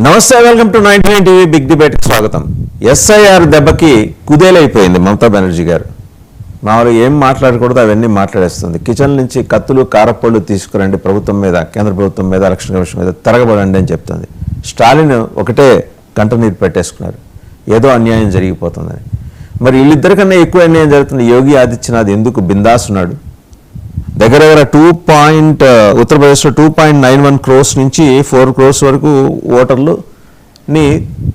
నమస్తే welcome to ninety nine TV big debate స్వాగతం. SIR దెబ్బకి కుదేలైపోయింది మమతా బెనర్జీ గారు. మామూలుగా ఏం మాట్లాడకూడదు అవన్నీ మాట్లాడేస్తుంది. కిచెన్ నుంచి కత్తులు కారపళ్ళు తీసుకురండి ప్రభుత్వం మీద కేంద్ర ప్రభుత్వం మీద ఎలక్షన్ కమిషన్ మీద తిరగబడండి అని చెప్తుంది. స్టాలిన్ ఒకటే గంట నీరు పెట్టేసుకున్నారు. ఏదో అన్యాయం జరిగిపోతుందని. మరి వీళ్ళిద్దరికన్నా ఎక్కువ అన్యాయం జరుగుతుంది. యోగి ఆదిత్యనాథ్ ఎందుకు బిందాస్ ఉన్నాడు? దగ్గర దగ్గర టూ పాయింట్ ఉత్తరప్రదేశ్లో two point nine one crores నుంచి ఫోర్ క్రోర్స్ వరకు ఓటర్లుని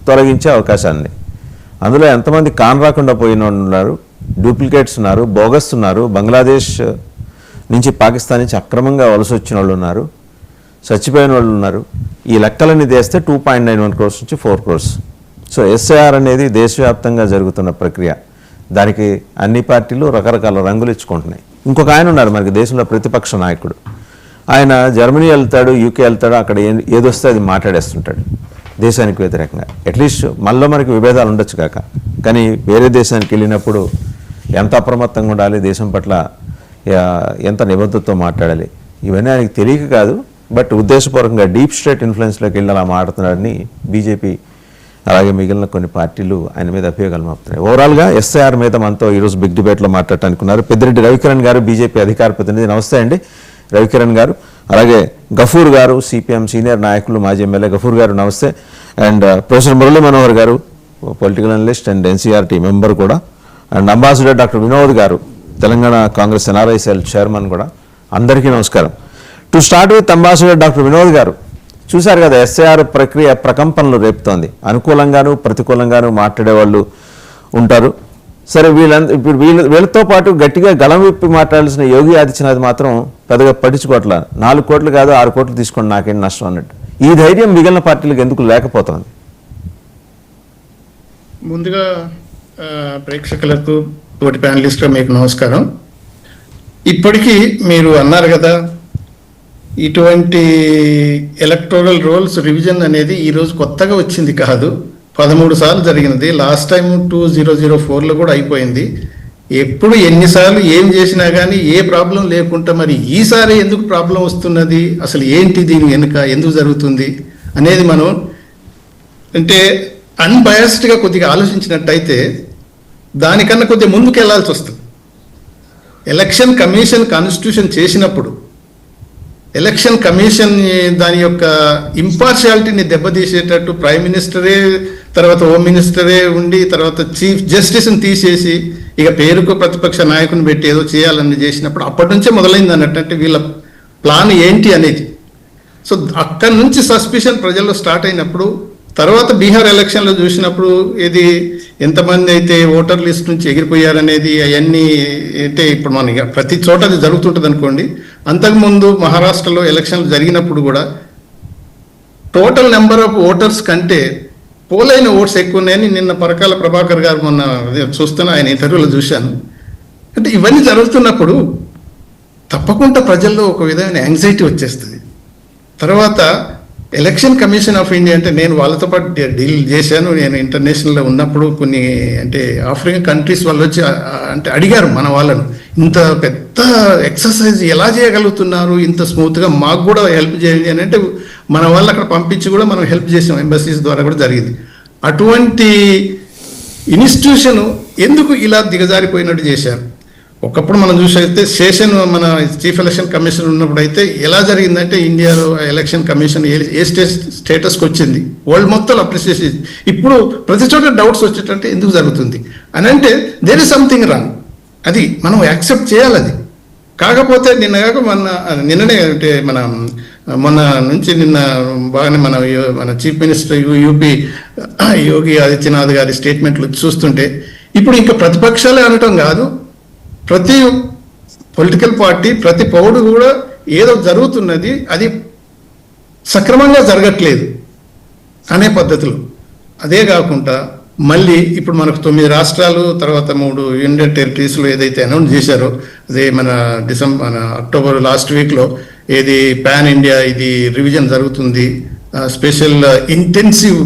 తొలగించే అవకాశాన్ని అందులో ఎంతమంది కాన్ రాకుండా పోయిన వాళ్ళు ఉన్నారు డూప్లికేట్స్ ఉన్నారు బోగస్ ఉన్నారు బంగ్లాదేశ్ నుంచి పాకిస్తాన్ నుంచి అక్రమంగా వలస వచ్చిన వాళ్ళు ఉన్నారు చచ్చిపోయిన వాళ్ళు ఉన్నారు. ఈ లెక్కలన్నీ చేస్తే two point nine one crores నుంచి ఫోర్ క్రోర్స్ సో ఎస్ఐఆర్ అనేది దేశవ్యాప్తంగా జరుగుతున్న ప్రక్రియ. దానికి అన్ని పార్టీలు రకరకాల రంగులు ఇచ్చుకుంటున్నాయి. ఇంకొక ఆయన ఉన్నారు మనకి దేశంలో ప్రతిపక్ష నాయకుడు. ఆయన జర్మనీ వెళ్తాడు యూకే వెళ్తాడు అక్కడ ఏదొస్తే అది మాట్లాడేస్తుంటాడు. దేశానికి వ్యతిరేకంగా. అట్లీస్ట్ మనలో మనకి విభేదాలు ఉండొచ్చు కాక. కానీ వేరే దేశానికి వెళ్ళినప్పుడు ఎంత అప్రమత్తంగా ఉండాలి దేశం పట్ల ఎంత నిబద్ధతతో మాట్లాడాలి ఇవన్నీ ఆయనకి తెలియక కాదు. బట్ ఉద్దేశపూర్వకంగా డీప్ స్టేట్ ఇన్ఫ్లుయెన్స్లోకి వెళ్ళి అలా మాట్లాడుతున్నాడని బీజేపీ అలాగే మిగిలిన కొన్ని పార్టీలు ఆయన మీద అభియోగాలు మోపుతున్నాయి. ఓవరాల్గా ఎస్ఐఆర్ మీద మనతో ఈరోజు బిగ్ డిబేట్లో మాట్లాడటానుకున్నారు. పెద్దిరెడ్డి రవికిరణ్ గారు బీజేపీ అధికార ప్రతినిధి. నమస్తే అండి రవికిరణ్ గారు. అలాగే గఫూర్ గారు సిపిఎం సీనియర్ నాయకులు మాజీ ఎమ్మెల్యే గఫూర్ గారు నమస్తే. And uh, professor Murali Manohar garu political analyst and NCERT member కూడా. And ambassador doctor Vinod garu Telangana Congress NRI cell chairman కూడా. అందరికీ నమస్కారం. To start with ambassador doctor Vinod garu చూశారు కదా SIR ప్రక్రియ ప్రకంపనలు రేపుతోంది. అనుకూలంగాను ప్రతికూలంగాను మాట్లాడేవాళ్ళు ఉంటారు. సరే వీళ్ళంత ఇప్పుడు వీళ్ళ వీళ్ళతో పాటు గట్టిగా గలం విప్పి మాట్లాడాల్సిన యోగి ఆదిత్యనాథ్ మాత్రం పెద్దగా పట్టించుకోవట్ల. నాలుగు కోట్లు కాదు ఆరు కోట్లు తీసుకోండి నాకేం నష్టం అన్నట్టు. ఈ ధైర్యం మిగిలిన పార్టీలకు ఎందుకు లేకపోతుంది? ముందుగా ప్రేక్షకులకు తోటి ప్యానలిస్టులు మీకు నమస్కారం. ఇప్పటికీ మీరు అన్నారు కదా ఇటువంటి ఎలక్టోరల్ రోల్స్ రివిజన్ అనేది ఈరోజు కొత్తగా వచ్చింది కాదు. పదమూడు సార్లు జరిగినది. Last time two zero zero ఫోర్లో కూడా అయిపోయింది. ఎప్పుడు ఎన్నిసార్లు ఏం చేసినా కానీ ఏ ప్రాబ్లం లేకుండా మరి ఈసారి ఎందుకు ప్రాబ్లం వస్తున్నది? అసలు ఏంటి దీని వెనుక? ఎందుకు జరుగుతుంది? అనేది మనం అంటే అన్బయాస్డ్గా కొద్దిగా ఆలోచించినట్టయితే దానికన్నా కొద్దిగా ముందుకు వెళ్ళాల్సి వస్తుంది. ఎలక్షన్ కమిషన్ కాన్స్టిట్యూషన్ చేసినప్పుడు ఎలక్షన్ కమిషన్ దాని యొక్క ఇంపార్షియాలిటీని దెబ్బతీసేటట్టు ప్రైమ్ మినిస్టరే తర్వాత హోమ్ మినిస్టరే ఉండి తర్వాత చీఫ్ జస్టిస్ని తీసేసి ఇక పేరుకు ప్రతిపక్ష నాయకుని పెట్టి ఏదో చేయాలని చేసినప్పుడు అప్పటి నుంచే మొదలైంది అన్నట్టు అంటే వీళ్ళ ప్లాన్ ఏంటి అనేది. సో అక్కడి నుంచి సస్పిషన్ ప్రజల్లో స్టార్ట్ అయినప్పుడు తర్వాత బీహార్ ఎలక్షన్లో చూసినప్పుడు ఇది ఎంతమంది అయితే ఓటర్ లిస్ట్ నుంచి ఎగిరిపోయారనేది అవన్నీ అంటే ఇప్పుడు మన ఇక ప్రతి చోట అది జరుగుతుంటుంది అనుకోండి. అంతకుముందు మహారాష్ట్రలో ఎలక్షన్లు జరిగినప్పుడు కూడా టోటల్ నెంబర్ ఆఫ్ ఓటర్స్ కంటే పోలైన ఓట్స్ ఎక్కువ ఉన్నాయని నిన్న పరకాల ప్రభాకర్ గారు మొన్న చూస్తున్నా ఆయన ఇంటర్వ్యూలో చూశాను. అంటే ఇవన్నీ జరుగుతున్నప్పుడు తప్పకుండా ప్రజల్లో ఒక విధమైన యాంగ్జైటీ వచ్చేస్తుంది. తర్వాత ఎలక్షన్ కమిషన్ ఆఫ్ ఇండియా అంటే నేను వాళ్ళతో పాటు డీల్ చేశాను. నేను ఇంటర్నేషనల్లో ఉన్నప్పుడు కొన్ని అంటే ఆఫ్రికన్ కంట్రీస్ వాళ్ళు వచ్చి అంటే అడిగారు మన వాళ్ళను ఇంత పెద్ద ఎక్సర్సైజ్ ఎలా చేయగలుగుతున్నారు? ఇంత స్మూత్గా మాకు కూడా హెల్ప్ చేయండి అని అంటే మన వాళ్ళు అక్కడ పంపించి కూడా మనం హెల్ప్ చేసాం ఎంబసీస్ ద్వారా కూడా జరిగింది. అటువంటి ఇన్స్టిట్యూషన్ ఎందుకు ఇలా దిగజారిపోయినట్టు చేశారు? ఒకప్పుడు మనం చూసైతే సేషన్ మన చీఫ్ ఎలక్షన్ కమిషన్ ఉన్నప్పుడు అయితే ఎలా జరిగిందంటే ఇండియాలో election commission a a stay స్టేటస్కి వచ్చింది? వరల్డ్ మొత్తం అప్రిషియేట్ ఇప్పుడు ప్రతి చోట డౌట్స్ వచ్చేటంటే ఎందుకు జరుగుతుంది? అని అంటే దేర్ ఇస్ సంథింగ్ రాంగ్ అది మనం యాక్సెప్ట్ చేయాలి అది. కాకపోతే నిన్న కాక మొన్న నిన్ననే అంటే మన మొన్న నుంచి నిన్న బాగానే మన మన chief minister U- UP Yogi Adityanath గారి స్టేట్మెంట్లు చూస్తుంటే ఇప్పుడు ఇంకా ప్రతిపక్షాలే అనటం కాదు. ప్రతి పొలిటికల్ పార్టీ ప్రతి పౌరుడు కూడా ఏదో జరుగుతున్నది అది సక్రమంగా జరగట్లేదు అనే పద్ధతులు. అదే కాకుండా మళ్ళీ ఇప్పుడు మనకు తొమ్మిది రాష్ట్రాలు తర్వాత మూడు యూనియన్ టెరిటరీస్లో ఏదైతే అనౌన్స్ చేశారో అదే మన డిసెంబర్ మన అక్టోబర్ లాస్ట్ వీక్లో ఏది పాన్ ఇండియా ఇది రివిజన్ జరుగుతుంది స్పెషల్ ఇంటెన్సివ్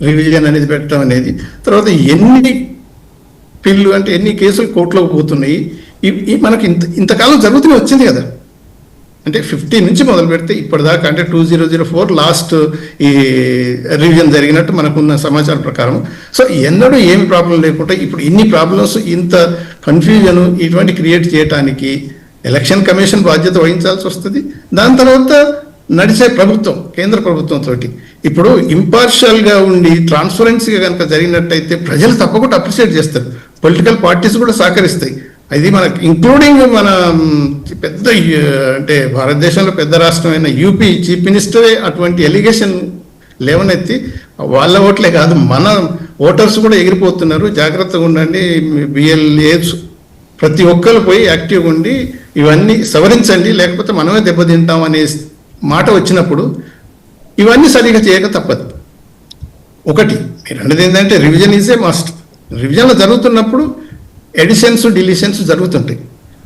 రివిజన్ అనేది పెట్టడం అనేది తర్వాత ఎన్ని పిల్లు అంటే ఎన్ని కేసులు కోర్టులోకి పోతున్నాయి ఇవి- మనకి ఇంత ఇంతకాలం జరుగుతూనే వచ్చింది కదా. అంటే ఫిఫ్టీ నుంచి మొదలు పెడితే ఇప్పటిదాకా అంటే two zero zero four last ఈ రివిజన్ జరిగినట్టు మనకున్న సమాచారం ప్రకారం. సో ఎన్నడూ ఏమి ప్రాబ్లం లేకుండా ఇప్పుడు ఇన్ని ప్రాబ్లమ్స్ ఇంత కన్ఫ్యూజన్ ఇటువంటి క్రియేట్ చేయడానికి ఎలక్షన్ కమిషన్ బాధ్యత వహించాల్సి వస్తుంది. దాని తర్వాత నడిచే ప్రభుత్వం కేంద్ర ప్రభుత్వం తోటి. ఇప్పుడు ఇంపార్షియల్గా ఉండి ట్రాన్స్పరెన్సీగా కనుక జరిగినట్టయితే ప్రజలు తప్పకుండా అప్రిషియేట్ చేస్తారు. పొలిటికల్ పార్టీస్ కూడా సహకరిస్తాయి. అది మనకి ఇంక్లూడింగ్ మన పెద్ద అంటే భారతదేశంలో పెద్ద రాష్ట్రమైన యూపీ చీఫ్ మినిస్టరే అటువంటి ఎలిగేషన్ లేవనెత్తి వాళ్ళ ఓట్లే కాదు మన ఓటర్స్ కూడా ఎగిరిపోతున్నారు. జాగ్రత్తగా ఉండండి. బిఎల్ఏస్ ప్రతి ఒక్కరు పోయి యాక్టివ్గా ఉండి ఇవన్నీ సవరించండి. లేకపోతే మనమే దెబ్బతింటాం అనే మాట వచ్చినప్పుడు ఇవన్నీ సరిగా చేయక తప్పదు. ఒకటి మీరు ఏంటంటే రివిజన్ ఈజ్ ఏ మస్ట్ రివిజన్లో జరుగుతున్నప్పుడు ఎడిషన్స్ డిలిషన్స్ జరుగుతుంటాయి.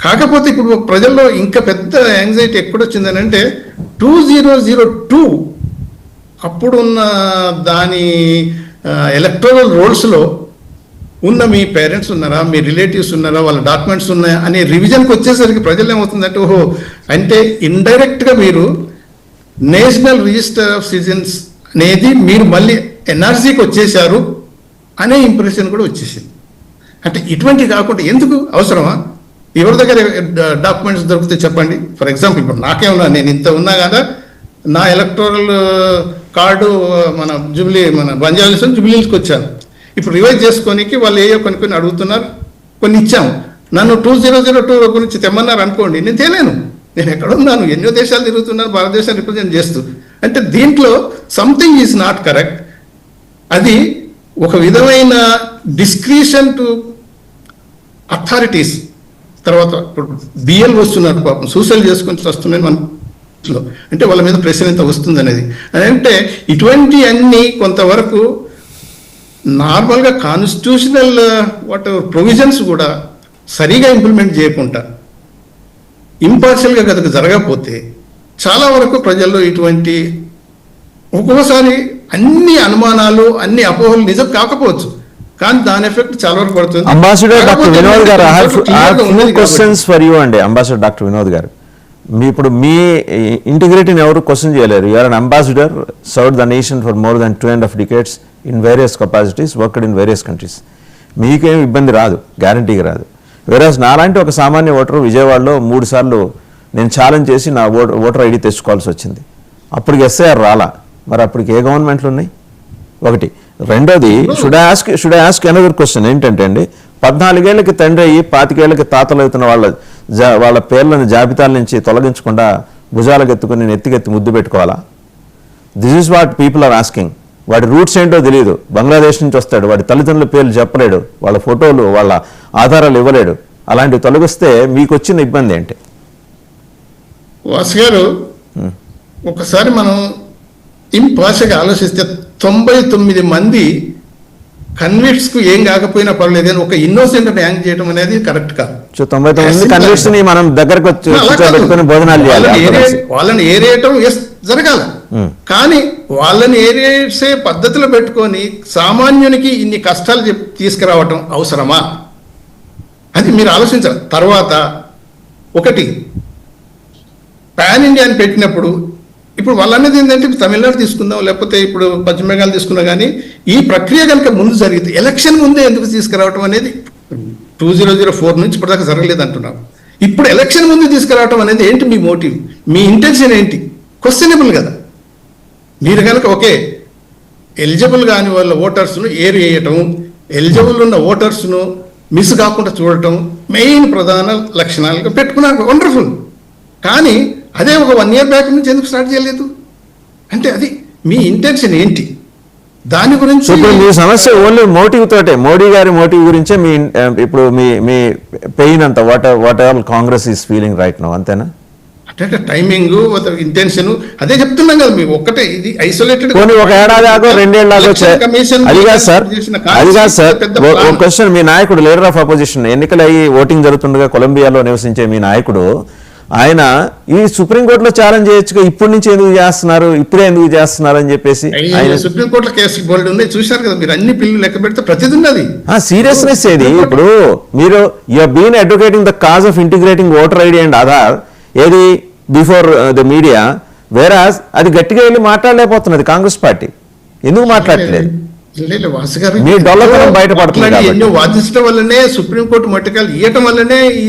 కాకపోతే ఇప్పుడు ప్రజల్లో ఇంకా పెద్ద యాంగ్జైటీ ఎక్కడొచ్చిందని అంటే టూ జీరో జీరో టూ అప్పుడున్న దాని ఎలక్ట్రల్ రోల్స్లో ఉన్న మీ పేరెంట్స్ ఉన్నారా? మీ రిలేటివ్స్ ఉన్నారా? వాళ్ళ డాక్యుమెంట్స్ ఉన్నాయా? అనే రివిజన్కి వచ్చేసరికి ప్రజలు ఏమవుతుందంటే ఓహో అంటే ఇండైరెక్ట్గా మీరు నేషనల్ రిజిస్టర్ ఆఫ్ సిటిజన్స్ అనేది మీరు మళ్ళీ ఎన్ఆర్సీకి వచ్చేసారు అనే ఇంప్రెషన్ కూడా వచ్చేసింది. అంటే ఇటువంటి కాకుండా ఎందుకు అవసరమా? ఎవరి దగ్గర డాక్యుమెంట్స్ దొరికితే చెప్పండి. ఫర్ ఎగ్జాంపుల్ ఇప్పుడు నాకేమన్నా నేను ఇంత ఉన్నా కదా నా ఎలక్టోరల్ కార్డు మన జూబ్లీ మన బంజారాస్ జూబ్లీస్కి వచ్చాను. ఇప్పుడు రివైజ్ చేసుకోనికి వాళ్ళు ఏయో కొన్ని కొన్ని అడుగుతున్నారు కొన్ని ఇచ్చాము. నన్ను టూ జీరో జీరో టూ గురించి తెమ్మన్నారు అనుకోండి నేను తేలేను. నేను ఎక్కడ ఉన్నాను? ఎన్నో దేశాలు తిరుగుతున్నాను భారతదేశాన్ని రిప్రజెంట్ చేస్తూ. అంటే దీంట్లో సంథింగ్ ఈజ్ నాట్ కరెక్ట్ అది ఒక విధమైన డిస్క్రిషన్ టు అథారిటీస్ తర్వాత ఇప్పుడు బిఎల్ వస్తున్నారు పాపం. సూసైడ్ చేసుకుని వస్తున్నాయి మన. అంటే వాళ్ళ మీద ప్రెషర్ ఎంత వస్తుంది అనేది అంటే ఇటువంటి అన్ని కొంతవరకు నార్మల్గా కాన్స్టిట్యూషనల్ వాట్ ప్రొవిజన్స్ కూడా సరిగా ఇంప్లిమెంట్ చేయకుండా ఇంపార్షియల్గా కనుక జరగకపోతే చాలా వరకు ప్రజల్లో ఇటువంటి ఒక్కొక్కసారి అన్ని అనుమానాలు అన్ని అపోహలు నిజం కాకపోవచ్చు. కానీ దాని ఎఫెక్ట్ చాలా వరకు పడుతుంది. Ambassador doctor Vinod garu questions for you అండి అంబాసిడర్ డాక్టర్ వినోద్ గారు. మీ ఇప్పుడు మీ ఇంటిగ్రిటీని ఎవరు క్వశ్చన్ చేయలేరు. You're an ambassador serve the nation for more than two and half decades in various capacities worked in various countries మీకేం ఇబ్బంది రాదు గ్యారంటీగా రాదు. వేరేస్ నాలాంటి ఒక సామాన్య ఓటర్ విజయవాడలో మూడు సార్లు నేను ఛాలెంజ్ చేసి నా ఓటర్ ఓటర్ ఐడి తెచ్చుకోవాల్సి వచ్చింది. అప్పటికి ఎస్ఐఆర్ రాలా. మరి అప్పటికి ఏ గవర్నమెంట్లు ఉన్నాయి? ఒకటి రెండోది should ask should ask another question ఏంటంటే అండి పద్నాలుగేళ్ళకి తండ్రి అయ్యి పాతికేళ్ళకి తాతలు అవుతున్న వాళ్ళ వాళ్ళ పేర్లను జాబితాల నుంచి తొలగించకుండా భుజాలకు ఎత్తుకుని నెత్తికెత్తి ముద్దు పెట్టుకోవాలా? This is what people are asking వాడి రూట్స్ ఏంటో తెలియదు. బంగ్లాదేశ్ నుంచి వస్తాడు. వాడి తల్లిదండ్రుల పేర్లు చెప్పలేడు. వాళ్ళ ఫోటోలు వాళ్ళ ఆధారాలు ఇవ్వలేడు. అలాంటివి తొలగిస్తే మీకు వచ్చిన ఇబ్బంది ఏంటి? వాసు గారు ఒకసారి మనం ఇంపాషగా ఆలోచిస్తే తొంభై తొమ్మిది మంది కన్విక్ట్స్కు ఏం కాకపోయినా పర్లేదు కానీ ఒక ఇన్నోసెంట్ యాంగ్ చేయడం అనేది కరెక్ట్ కాదు. తొంభై తొమ్మిది ని మనం దగ్గరకు వచ్చి భోజనాలు వాళ్ళని ఏరేయటం ఎస్ జరగాల. Hmm. కానీ వాళ్ళని ఏరేసే పద్ధతిలో పెట్టుకొని సామాన్యునికి ఇన్ని కష్టాలు తీసుకురావటం అవసరమా? అది మీరు ఆలోచించాలి. తర్వాత ఒకటి పాన్ ఇండియా అని పెట్టినప్పుడు ఇప్పుడు వాళ్ళనేది ఏంటంటే తమిళనాడు తీసుకుందాం లేకపోతే ఇప్పుడు పశ్చిమ బెంగాల్ తీసుకున్నా కానీ ఈ ప్రక్రియ కనుక ముందు జరిగింది. ఎలక్షన్ ముందే ఎందుకు తీసుకురావటం అనేది టూ జీరో జీరో ఫోర్ నుంచి ఇప్పటిదాకా జరగలేదు అంటున్నాం. ఇప్పుడు ఎలక్షన్ ముందు తీసుకురావటం అనేది ఏంటి మీ మోటివ్? మీ ఇంటెన్షన్ ఏంటి? క్వశ్చనబుల్ కదా. మీరు కనుక ఓకే ఎలిజిబుల్ కాని వాళ్ళ ఓటర్స్ను ఏరు వేయటం ఎలిజిబుల్ ఉన్న ఓటర్స్ను మిస్ కాకుండా చూడటం మెయిన్ ప్రధాన లక్షణాలుగా పెట్టుకున్నారు వండర్ఫుల్ కానీ అదే ఒక వన్ ఇయర్ బ్యాక్ నుంచి ఎందుకు స్టార్ట్ చేయలేదు? అంటే అది మీ ఇంటెన్షన్ ఏంటి? దాని గురించి ఇప్పుడు మీ సమస్య ఓన్లీ మోటివ్ తోటే. మోడీ గారి మోటివ్ గురించే మీ ఇప్పుడు మీ మీ పెయిన్ అంత what what all Congress is feeling right no అంతేనా? అంటే టైమింగ్ ఇంటెన్షన్ అదే చెప్తున్నాం కదా ఒక్కటే ఇది ఐసోలేటెడ్ పోనీ ఒక ఏడాది ఆగో రెండేళ్ళు ఆగో అది కాదు సార్ అది కాదు సార్ ఒక క్వశ్చన్ మీ నాయకుడు లీడర్ ఆఫ్ అపోజిషన్ ఎన్నికలు అయ్యి ఓటింగ్ జరుగుతుండగా కొలంబియాలో నివసించే మీ నాయకుడు ఆయన ఈ సుప్రీంకోర్టులో ఛాలెంజ్ చేయొచ్చుగా ఇప్పటి నుంచి ఎందుకు చేస్తున్నారు ఇప్పుడే ఎందుకు చేస్తున్నారు అని చెప్పేసి ఆయన సుప్రీంకోర్టులో కేసు బోల్డ్ ఉన్నాయి చూశారు కదా మీరు అన్ని పిల్లలు లెక్క పెడితే ప్రతిది ఉన్నది. సీరియస్నెస్ ఏది? ఇప్పుడు మీరు you been advocating the cause of integrating voter ID and Aadhaar ఏది బిఫోర్ ద మీడియా వేరాజ్ అది గట్టిగా వెళ్ళి మాట్లాడలేకపోతున్నది కాంగ్రెస్ పార్టీ. ఎందుకు మాట్లాడట్లేదు? లేదు, వాసు గారు. మీ డొల్లతనం బయటపడుతుంది. ఎన్నో వాదించడం వల్లనే సుప్రీంకోర్టు మట్టకాలు ఇవ్వటం వల్లనే ఈ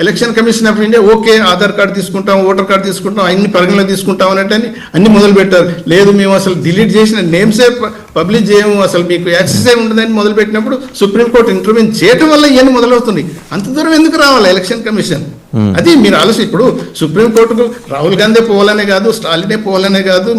election commission of India okay Aadhaar card తీసుకుంటాం ఓటర్ కార్డు తీసుకుంటాం అన్ని పరిగణలో తీసుకుంటాం అన్నట్టు అని అన్ని మొదలు పెట్టారు. లేదు మేము అసలు డిలీట్ చేసిన నేమ్సే పబ్లిష్ చేయము అసలు మీకు యాక్సెస్ ఏ ఉండదని మొదలు పెట్టినప్పుడు సుప్రీంకోర్టు ఇంటర్వ్యూన్ చేయటం వల్ల ఇవన్నీ మొదలవుతుంది అంత దూరం ఎందుకు రావాలి ఎలక్షన్ కమిషన్ అది మీరు ఆలోచన ఇప్పుడు సుప్రీంకోర్టుకు రాహుల్ గాంధీ పోవాలనే కాదు స్టాలినే పోవాలనే కాదు